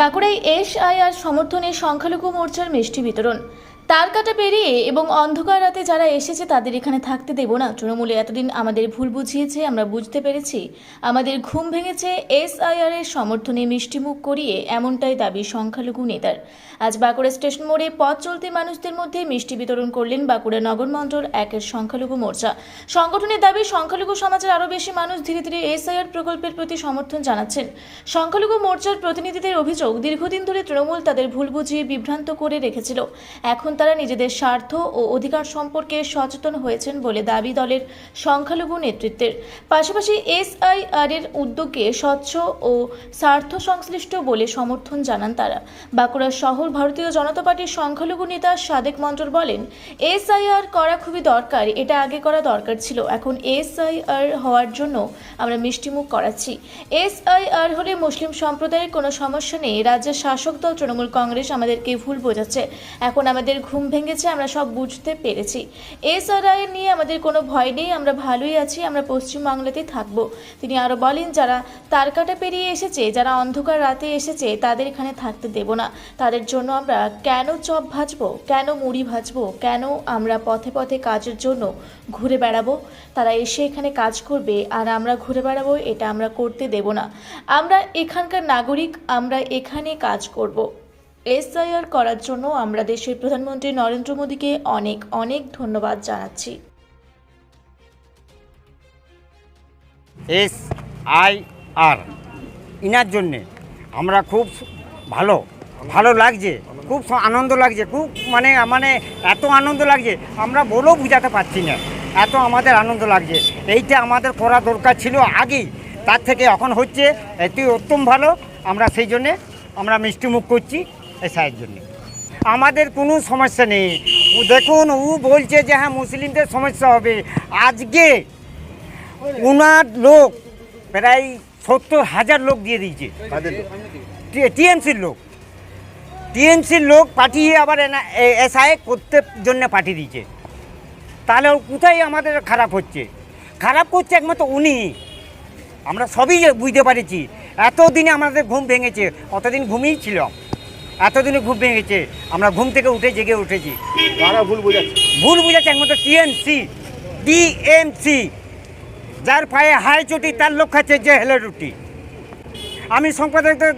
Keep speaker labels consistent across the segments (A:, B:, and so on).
A: বাঁকুড়ায় S I আর সমর্থনে সংখ্যালঘু মোর্চার মিষ্টি বিতরণ। তার কাটা পেরিয়ে এবং অন্ধকার রাতে যারা এসেছে তাদের এখানে থাকতে দেব না। তৃণমূলে এতদিন আমাদের ভুল বুঝিয়েছে, আমরা বুঝতে পেরেছি। আমাদের ঘুম ভেঙেছে, এসআইআর এর সমর্থনে মিষ্টিমুখ করিয়ে এমনটাই দাবি সংখ্যালঘু নেতার। আজ বাঁকুড়া স্টেশন মোড়ে পথ চলতি মানুষদের মধ্যে মিষ্টি বিতরণ করলেন বাঁকুড়া নগর মণ্ডল একের সংখ্যালঘু মোর্চা। সংগঠনের দাবি, সংখ্যালঘু সমাজের আরও বেশি মানুষ ধীরে ধীরে এসআইআর প্রকল্পের প্রতি সমর্থন জানাচ্ছেন। সংখ্যালঘু মোর্চার প্রতিনিধিদের অভিযোগ, দীর্ঘদিন ধরে তৃণমূল তাদের ভুল বুঝিয়ে বিভ্রান্ত করে রেখেছিল। এখন তারা নিজেদের স্বার্থ ও অধিকার সম্পর্কে সচেতন হয়েছেন বলে দাবি দলের সংখ্যালঘু নেতৃত্বের। পাশাপাশি এসআইআর এর উদ্যোগকে স্বচ্ছ ও স্বার্থ সংশ্লিষ্ট বলে সমর্থন জানান তারা। বাঁকুড়া শহর ভারতীয় জনতা পার্টির সংখ্যালঘু নেতা সাদেক মন্ডল বলেন, এসআইআর করা খুবই দরকার, এটা আগে করা দরকার ছিল। এখন এসআইআর হওয়ার জন্য আমরা মিষ্টিমুখ করাচ্ছি। এসআইআর হলে মুসলিম সম্প্রদায়ের কোনো সমস্যা নেই। রাজ্যের শাসক দল, তৃণমূল কংগ্রেস আমাদেরকে ভুল বোঝাচ্ছে। এখন আমাদের ঘুম ভেঙেছে, আমরা সব বুঝতে পেরেছি। এসআরআই নিয়ে আমাদের কোনো ভয় নেই, আমরা ভালোই আছি, আমরা পশ্চিমবাংলাতেই থাকব। তিনি আরও বলেন, যারা তারকাটা পেরিয়ে এসেছে, যারা অন্ধকার রাতে এসেছে, তাদের এখানে থাকতে দেব না। তাদের জন্য আমরা কেন চপ ভাজব? কেন মুড়ি ভাজব? কেন আমরা পথে পথে কাজের জন্য ঘুরে বেড়াবো? তারা এসে এখানে কাজ করবে, আর আমরা ঘুরে বেড়াবো, এটা আমরা করতে দেব না। আমরা এখানকার নাগরিক, আমরা এখানে কাজ করব। এসআইআর করার জন্য আমরা দেশের প্রধানমন্ত্রী নরেন্দ্র মোদীকে অনেক অনেক ধন্যবাদ জানাচ্ছি।
B: এস আই আর ইনার জন্যে আমরা খুব ভালো ভালো লাগছে, খুব আনন্দ লাগছে, খুব মানে মানে এত আনন্দ লাগছে, আমরা বলেও বুঝাতে পারছি না, এত আমাদের আনন্দ লাগছে, এইটা আমাদের করা দরকার ছিল আগেই, তার থেকে এখন হচ্ছে, এটি উত্তম ভালো, আমরা সেই জন্যে আমরা মিষ্টিমুখ করছি। এসআইয়ের জন্যে। আমাদের কোনো সমস্যা নেই। ও দেখুন ও বলছে যে হ্যাঁ মুসলিমদের সমস্যা হবে। আজকে উনার লোক প্রায় সত্তর হাজার লোক দিয়ে দিয়েছে। টিএমসির লোক। টিএমসির লোক পাঠিয়ে আবার এসআই করতে জন্য পাঠিয়ে দিয়েছে। তাহলে কোথায় আমাদের খারাপ হচ্ছে? খারাপ করছে একমাত্র উনি। আমরা সবই বুঝতে পারছি। এতদিনে আমাদের ঘুম ভেঙেছে অতদিন ঘুমিয়েই ছিলাম। এতদিনে ঘুম ভেঙেছে আমরা ঘুম থেকে উঠে জেগে উঠেছি।
C: ভুল বোঝাচ্ছে?
B: ভুল বুঝাচ্ছে একমাত্র টিএমসি ডিএমসি যার পায়ে হাই চটি তার লক্ষ্য খাচ্ছে যে হেলে রুটি। আমি সম্প্রদায়ের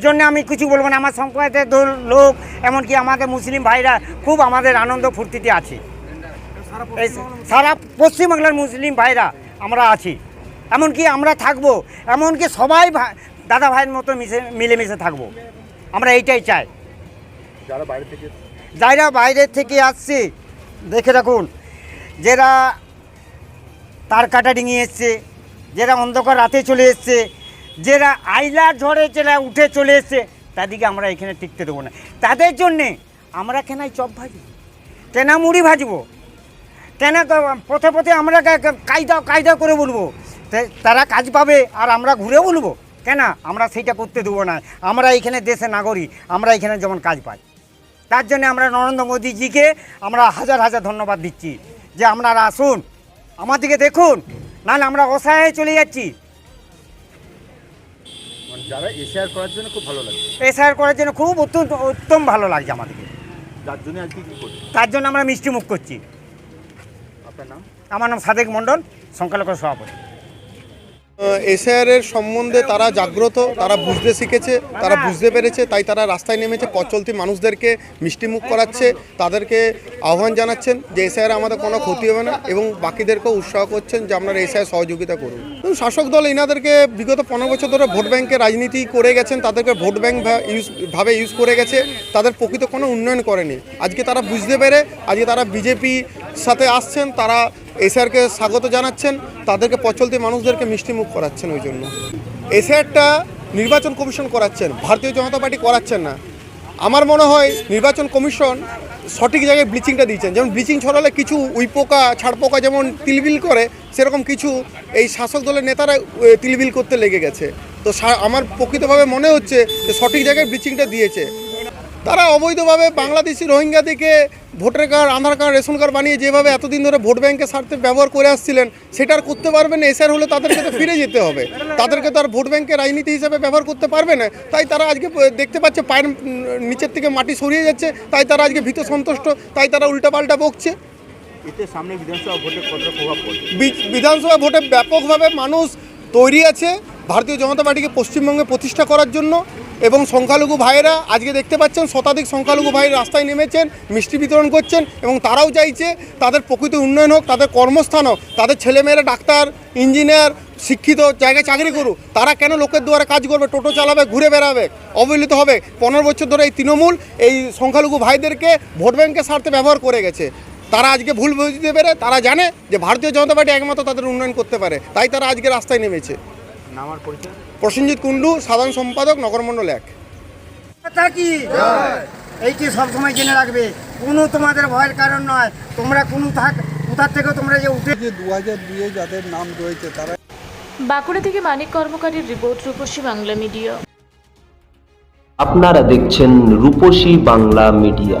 B: জন্য আমি কিছু বলব না আমার সম্প্রদায়ের দল- লোক এমনকি আমাদের মুসলিম ভাইরা খুব আমাদের আনন্দ ফুর্তিতে আছে। সারা পশ্চিমবাংলার মুসলিম ভাইরা আমরা আছি। এমনকি আমরা থাকব এমনকি সবাই দাদা ভাইয়ের মতো মিশে মিলেমিশে থাকব। আমরা এইটাই চাই।
C: যারা বাইরে থেকে
B: যারা বাইরের থেকে আসছে দেখে রাখুন যারা তার কাটা ডিঙিয়ে এসছে যারা অন্ধকার রাতে চলে এসছে যারা আইলার ঝড়ে যারা উঠে চলে এসছে তাদেরকে আমরা এখানে টিকতে দেবো না। তাদের জন্যে আমরা কেন এই চপ ভাজবো কেনা মুড়ি ভাজবো কেন পথে পথে আমরা কায়দা কায়দা করে বলব তারা কাজ পাবে আর আমরা ঘুরে বলব। কেন? আমরা সেইটা করতে দেবো না। আমরা এখানে দেশের নাগরিক আমরা এখানে যেমন কাজ পাই। তার জন্য আমরা নরেন্দ্র মোদীজিকে আমরা হাজার হাজার ধন্যবাদ দিচ্ছি যে আপনারা আসুন আমার দিকে দেখুন নাহলে আমরা অসহায় চলে যাচ্ছি।
C: মানে যারা এশিয়ার করার জন্য খুব ভালো লাগে
B: এসআর করার জন্য খুব অত্যন্ত উত্তম ভালো লাগছে আমাদেরকে।
C: যার জন্য আজকে কি করছে
B: তার জন্য আমরা মিষ্টি মুখ করছি।
C: আপনার নাম?
B: আমার নাম সাদেক মণ্ডল সংখ্যালঘু সভাপতি।
D: এসআইআর সম্বন্ধে তারা জাগ্রত, তারা বুঝতে শিখেছে, তারা বুঝতে পেরেছে, তাই তারা রাস্তায় নেমেছে, পথ চলতি মানুষদেরকে মিষ্টিমুখ করাচ্ছে, তাদেরকে আহ্বান জানাচ্ছেন যে এসআইআর আমাদের কোনো ক্ষতি হবে না এবং বাকিদেরকেও উৎসাহ করছেন যে আপনারা এসআইআর সহযোগিতা করুন। শাসক দল এনাদেরকে বিগত পনেরো বছর ধরে ভোট ব্যাংকে রাজনীতি করে গেছেন, তাদেরকে ভোট ব্যাংক ইউজ ভাবে ইউজ করে গেছে, তাদের প্রকৃত কোনো উন্নয়ন করেনি। আজকে তারা বুঝতে পেরে, আজকে তারা বিজেপি সাথে আসছেন, তারা এসআরকে স্বাগত জানাচ্ছেন, তাদেরকে পচলতি মানুষদেরকে মিষ্টিমুখ করাচ্ছেন ওই জন্য। এসআরটা নির্বাচন কমিশন করাচ্ছেন, ভারতীয় জনতা পার্টি করাচ্ছেন না। আমার মনে হয় নির্বাচন কমিশন সঠিক জায়গায় ব্লিচিংটা দিয়েছেন। যেমন ব্লিচিং ছড়ালে কিছু উইপোকা, ছাড়পোকা যেমন তিলবিল করে, সেরকম কিছু এই শাসক দলের নেতারা তিলবিল করতে লেগে গেছে। তো আমার প্রকৃতভাবে মনে হচ্ছে যে সঠিক জায়গায় ব্লিচিংটা দিয়েছে। তারা অবৈধভাবে Bangladeshi রোহিঙ্গাদেরকে voter card Aadhaar card ration card বানিয়ে যেভাবে এতদিন ধরে ভোট ব্যাংকের স্বার্থে ব্যবহার করে আসছিলেন সেটা আর করতে পারবেন না। এসআর হলে তাদেরকে তো ফিরে যেতে হবে। তাদেরকে তো আর ভোট ব্যাংকের রাজনীতি হিসেবে ব্যবহার করতে পারবে না। তাই তারা আজকে দেখতে পাচ্ছে পায়ের নিচের থেকে মাটি সরিয়ে যাচ্ছে। তাই তারা আজকে ভীত সন্তুষ্ট। তাই তারা উল্টাপাল্টা বকছে।
C: এতে সামনে বিধানসভা ভোটে কতটা প্রভাব পড়বে?
D: বিধানসভা ভোটে ব্যাপকভাবে মানুষ তৈরি আছে। ভারতীয় জনতা পার্টিকে পশ্চিমবঙ্গে প্রতিষ্ঠা করার জন্য এবং সংখ্যালঘু ভাইয়েরা আজকে দেখতে পাচ্ছেন শতাধিক সংখ্যালঘু ভাই রাস্তায় নেমেছেন, মিষ্টি বিতরণ করছেন এবং তারাও চাইছে তাদের প্রকৃত উন্নয়ন হোক, তাদের কর্মস্থান হোক, তাদের ছেলেমেয়েরা ডাক্তার, ইঞ্জিনিয়ার, শিক্ষিত, জায়গায় চাকরি করুক, তারা কেন লোকের দুয়ারে কাজ করবে, টোটো চালাবে, ঘুরে বেড়াবে, অবহেলিত হবে? পনেরো বছর ধরে এই তৃণমূল এই সংখ্যালঘু ভাইদেরকে ভোট ব্যাংকের স্বার্থে ব্যবহার করে গেছে। তারা আজকে ভুল বুঝতে পেরে তারা জানে যে ভারতীয় জনতা পার্টি একমাত্র তাদের উন্নয়ন করতে পারে, তাই তারা আজকে রাস্তায় নেমেছে।
C: পরিচয়?
D: প্রসেনজিৎ কুণ্ডু সাধারণ সম্পাদক নগরমণ্ডল এক।
B: থাকি এইটি সবসময় জেনে রাখবে? কোনো তোমাদের ভয়ের কারণ নয়। তোমরা কোনো থাক কোথার থেকে তোমরা যে উঠে
E: যে দু হাজার দুয়ে যাদের নাম রয়েছে তারা
F: বাঁকুড়া থেকে মানিক কর্মকারীর রিপোর্ট রূপসী বাংলা মিডিয়া।
G: আপনারা দেখছেন রূপসী বাংলা মিডিয়া।